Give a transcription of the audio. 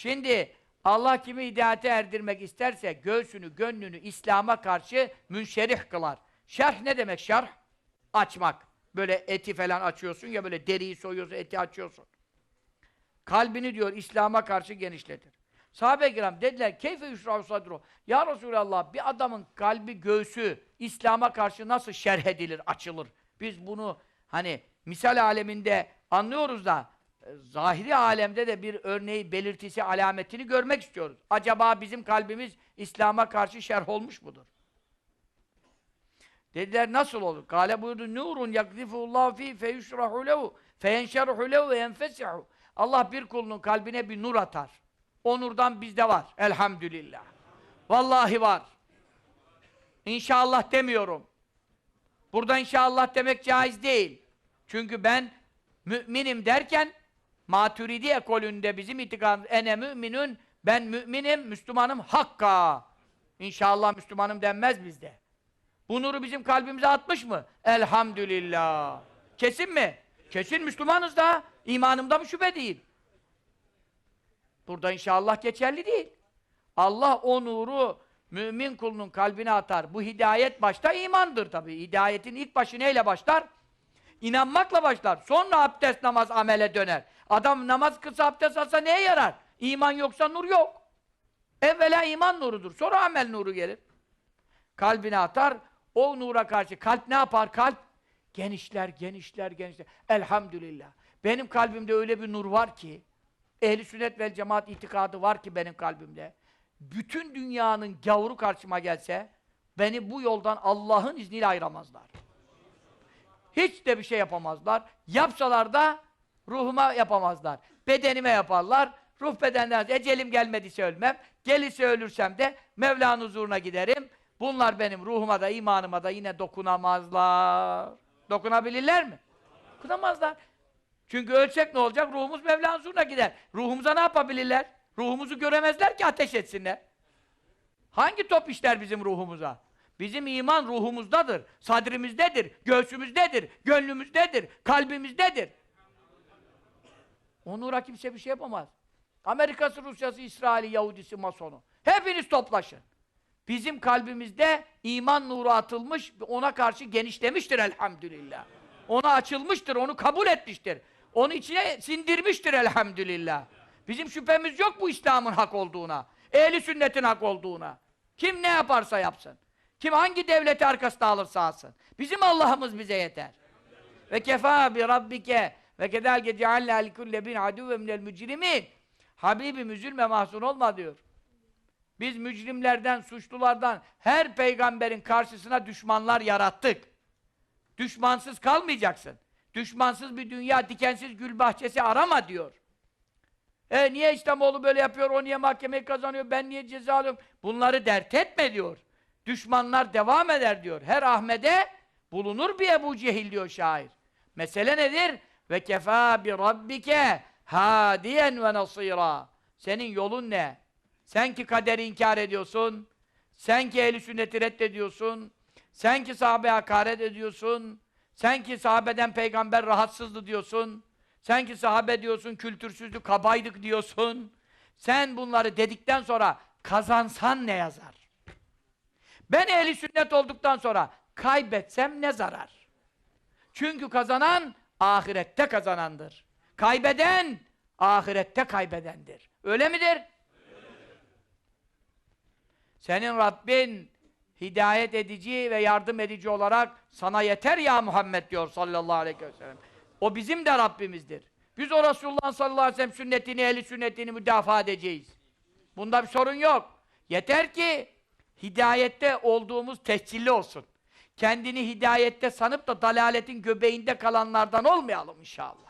Şimdi Allah kimi hidayete erdirmek isterse göğsünü, gönlünü İslam'a karşı münşerih kılar. Şerh ne demek şerh? Açmak. Böyle eti falan açıyorsun ya böyle deriyi soyuyorsun, eti açıyorsun. Kalbini diyor İslam'a karşı genişletir. Sahabe-i kiram dediler keyfe yuşrahu sadru. Ya Resulallah bir adamın kalbi, göğsü İslam'a karşı nasıl şerh edilir, açılır? Biz bunu hani misal aleminde anlıyoruz da zahiri alemde de bir örneği, belirtisi, alametini görmek istiyoruz. Acaba bizim kalbimiz İslam'a karşı şerh olmuş mudur? Dediler nasıl olur? Kale buyurdu nurun yakzifullahu fi feyuşrahu lehu feyenşeruhu lehu ve yenfesihu. Allah bir kulunun kalbine bir nur atar. O nurdan bizde var. Elhamdülillah. Vallahi var. İnşallah demiyorum. Burada inşallah demek caiz değil. Çünkü ben müminim derken Maturidi ekolünde bizim itikadımız ene müminün ben müminim, Müslümanım hakka. İnşallah Müslümanım denmez bizde. Bu nuru bizim kalbimize atmış mı? Elhamdülillah. Kesin mi? Kesin Müslümanız da. İmanımda mı şüphe değil. Burada inşallah geçerli değil. Allah o nuru mümin kulunun kalbine atar. Bu hidayet başta imandır tabii. Hidayetin ilk başı neyle başlar? İnanmakla başlar. Sonra abdest namaz amele döner. Adam namaz kısa abdest alsa neye yarar? İman yoksa nur yok. Evvela iman nurudur. Sonra amel nuru gelir. Kalbine atar. O nura karşı kalp ne yapar? Kalp genişler, genişler, genişler. Elhamdülillah. Benim kalbimde öyle bir nur var ki ehli sünnet vel cemaat itikadı var ki benim kalbimde. Bütün dünyanın gavuru karşıma gelse beni bu yoldan Allah'ın izniyle ayıramazlar. Hiç de bir şey yapamazlar. Yapsalar da ruhuma yapamazlar. Bedenime yaparlar. Ruh bedenden ecelim gelmediyse ölmem. Gelirse ölürsem de Mevla'nın huzuruna giderim. Bunlar benim ruhuma da imanıma da yine dokunamazlar. Dokunabilirler mi? Dokunamazlar. Çünkü ölsek ne olacak? Ruhumuz Mevla'nın huzuruna gider. Ruhumuza ne yapabilirler? Ruhumuzu göremezler ki ateş etsinler. Hangi top işler bizim ruhumuza? Bizim iman ruhumuzdadır, sadrimizdedir, göğsümüzdedir, gönlümüzdedir, kalbimizdedir. O nura kimse bir şey yapamaz. Amerika'sı, Rusya'sı, İsrail'i, Yahudisi, Masonu. Hepiniz toplaşın. Bizim kalbimizde iman nuru atılmış, ona karşı genişlemiştir elhamdülillah. Ona açılmıştır, onu kabul etmiştir. Onu içine sindirmiştir elhamdülillah. Bizim şüphemiz yok bu İslam'ın hak olduğuna. Ehli sünnetin hak olduğuna. Kim ne yaparsa yapsın. Kim hangi devleti arkasına alırsa alsın. Bizim Allah'ımız bize yeter. Ve kefa bi rabbike ve kedalke cealna likulle bin aduve minel mücrimin. Habibim üzülme mahzun olma diyor. Biz mücrimlerden, suçlulardan her peygamberin karşısına düşmanlar yarattık. Düşmansız kalmayacaksın. Düşmansız bir dünya, dikensiz gül bahçesi arama diyor. E niye İslamoğlu böyle yapıyor, o niye mahkemeyi kazanıyor, ben niye ceza alıyorum? Bunları dert etme diyor. Düşmanlar devam eder diyor. Her Ahmet'e bulunur bir Ebu Cehil diyor şair. Mesele nedir? Ve kefa bi rabbike hadiyen ve nasira. Senin yolun ne? Sen ki kaderi inkar ediyorsun. Sen ki ehli sünneti reddediyorsun. Sen ki sahabeye hakaret ediyorsun. Sen ki sahabeden peygamber rahatsızdı diyorsun. Sen ki sahabe diyorsun, kültürsüzlük, kabaydık diyorsun. Sen bunları dedikten sonra kazansan ne yazar? Ben ehli sünnet olduktan sonra kaybetsem ne zarar? Çünkü kazanan ahirette kazanandır. Kaybeden ahirette kaybedendir. Öyle midir? Senin Rabbin hidayet edici ve yardım edici olarak sana yeter ya Muhammed diyor sallallahu aleyhi ve sellem. O bizim de Rabbimizdir. Biz o Resulullah sallallahu aleyhi ve sellem sünnetini, ehli sünnetini müdafaa edeceğiz. Bunda bir sorun yok. Yeter ki hidayette olduğumuz tescilli olsun. Kendini hidayette sanıp da dalaletin göbeğinde kalanlardan olmayalım inşallah.